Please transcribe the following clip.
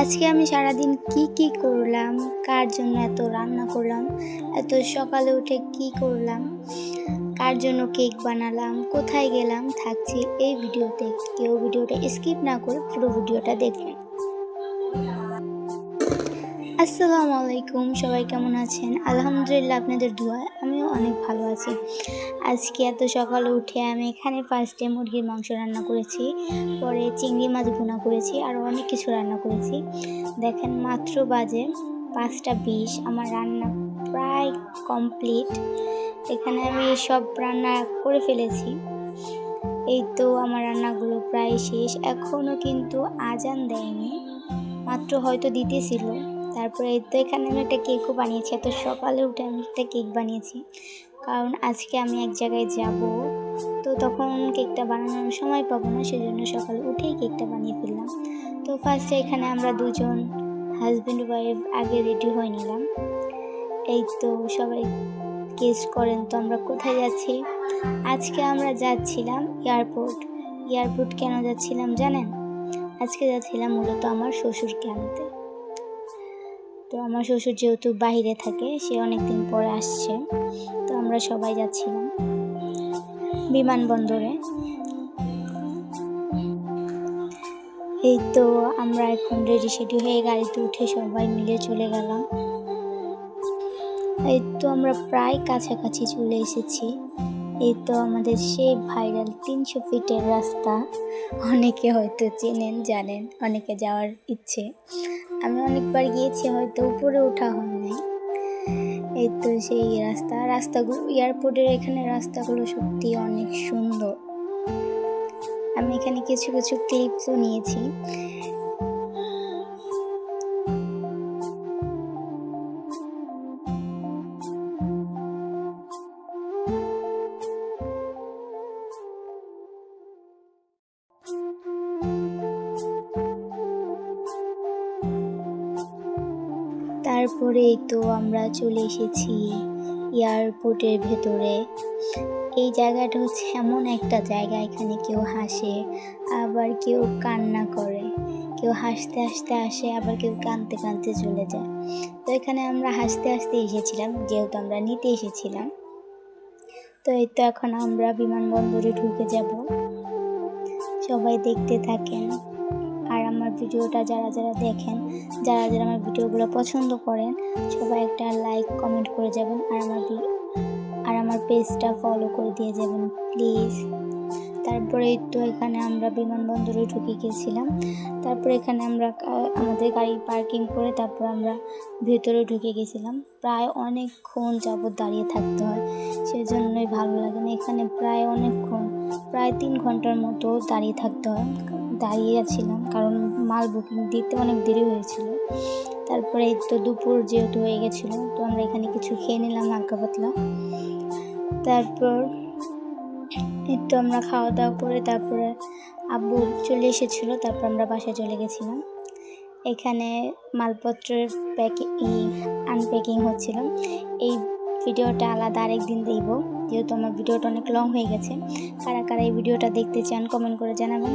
আজকে আমি সারাদিন কি কি করলাম? কার জন্য এত রান্না করলাম? এত সকালে উঠে কি করলাম? কার জন্য কেক বানালাম? কোথায় গেলাম? থাকছি এই ভিডিওতে। কেউ ভিডিওটা স্কিপ না করে পুরো ভিডিওটা দেখবেন। আসসালামু আলাইকুম। সবাই কেমন আছেন? আলহামদুলিল্লাহ, আপনাদের আমিও অনেক ভালো আছি। আজকে এত সকালে উঠে আমি এখানে ফার্স্টে মুরগির মাংস রান্না করেছি, পরে চিংড়ি মাছ ভুনা করেছি, আর অনেক কিছু রান্না করেছি। দেখেন মাত্র বাজে পাঁচটা বিশ, আমার রান্না প্রায় কমপ্লিট এখানে আমি সব রান্না করে ফেলেছি। এই তো আমার রান্নাগুলো প্রায় শেষ। এখনও কিন্তু আজান দেয়নি, মাত্র হয়তো দিতেছিল। তারপরে তো এখানে আমি একটা কেকও বানিয়েছি। এত সকালে উঠে আমি একটা কেক বানিয়েছি। কারণ আজকে আমি এক জায়গায় যাব। তো তখন কেকটা বানানোর সময় পাবো না, সেজন্য সকালে উঠেই কেকটা বানিয়ে ফেললাম। তো ফার্স্টে এখানে আমরা দুজন হাজব্যান্ড ওয়াইফ আগে রেডি হয়ে নিলাম। এই তো সবাই গেস্ট করেন, তো আমরা কোথায় যাচ্ছি? আজকে আমরা যাচ্ছিলাম এয়ারপোর্ট এয়ারপোর্ট কেন যাচ্ছিলাম জানেন? আজকে যাচ্ছিলাম মূলত আমার শ্বশুরকে আনতে। তো আমার শ্বশুর যেহেতু বাইরে থাকে, সে অনেক দিন পরে আসছে। তো আমরা সবাই যাচ্ছিলাম বিমানবন্দরে। এই তো আমরা এখন রেডি সেডি হয়ে গাড়িতে উঠে সবাই মিলে চলে গেলাম। এই তো আমরা প্রায় কাছাকাছি চলে এসেছি। এই তো আমাদের সেই ভাইরাল তিনশো ফিটের রাস্তা। অনেকে হয়তো চেনেন, জানেন, অনেকে যাওয়ার ইচ্ছে। আমি অনেকবার গিয়েছি, হয়তো উপরে ওঠা হয়নি। এই তো সেই রাস্তা। রাস্তাগুলো এয়ারপোর্টের এখানে রাস্তাগুলো সত্যি অনেক সুন্দর। আমি এখানে কিছু কিছু ক্লিপসও নিয়েছি। তারপরে তো আমরা চলে এসেছি এয়ারপোর্টের ভেতরে। এই জায়গাটা হচ্ছে এমন একটা জায়গা, এখানে কেউ হাসে, আবার কেউ কান্না করে। কেউ হাসতে হাসতে আসে, আবার কেউ কাঁদতে কাঁদতে চলে যায়। তো এখানে আমরা হাসতে হাসতে এসেছিলাম, যেহেতু আমরা নিতে এসেছিলাম। তো এই তো এখন আমরা বিমানবন্দরে ঢুকে যাব। সবাই দেখতে থাকেন। আর আমার ভিডিওটা যারা যারা দেখেন, যারা যারা আমার ভিডিওগুলো পছন্দ করেন, সবাই একটা লাইক কমেন্ট করে যাবেন আর আমার আর আমার পেজটা ফলো করে দিয়ে যাবেন প্লিজ তারপরে তো এখানে আমরা বিমানবন্দরে ঢুকে গেছিলাম। তারপরে এখানে আমরা আমাদের গাড়ি পার্কিং করে তারপর আমরা ভেতরে ঢুকে গেছিলাম। প্রায় অনেকক্ষণ যাবত দাঁড়িয়ে থাকতে হয়, সেজন্যই ভালো লাগে না। এখানে প্রায় অনেকক্ষণ, প্রায় তিন ঘণ্টার মতো দাঁড়িয়ে থাকতে হয়। দাঁড়িয়ে আছিলাম, কারণ মাল বুকিং দিতে অনেক দেরি হয়েছিল। তারপরে তো দুপুর যেহেতু হয়ে গেছিল, তো আমরা এখানে কিছু খেয়ে নিলাম, হালকা পাতলা। তারপর তো আমরা খাওয়া দাওয়া করে তারপরে আব্বু চলে এসেছিল, তারপর আমরা বাসায় চলে গেছিলাম। এখানে মালপত্রের প্যাকিং আনপ্যাকিং হচ্ছিল। এই ভিডিওটা আলাদা আরেক দিন দিব, যেহেতু আমার ভিডিওটা অনেক লং হয়ে গেছে। কারা কারা এই ভিডিওটা দেখতে চান কমেন্ট করে জানাবেন।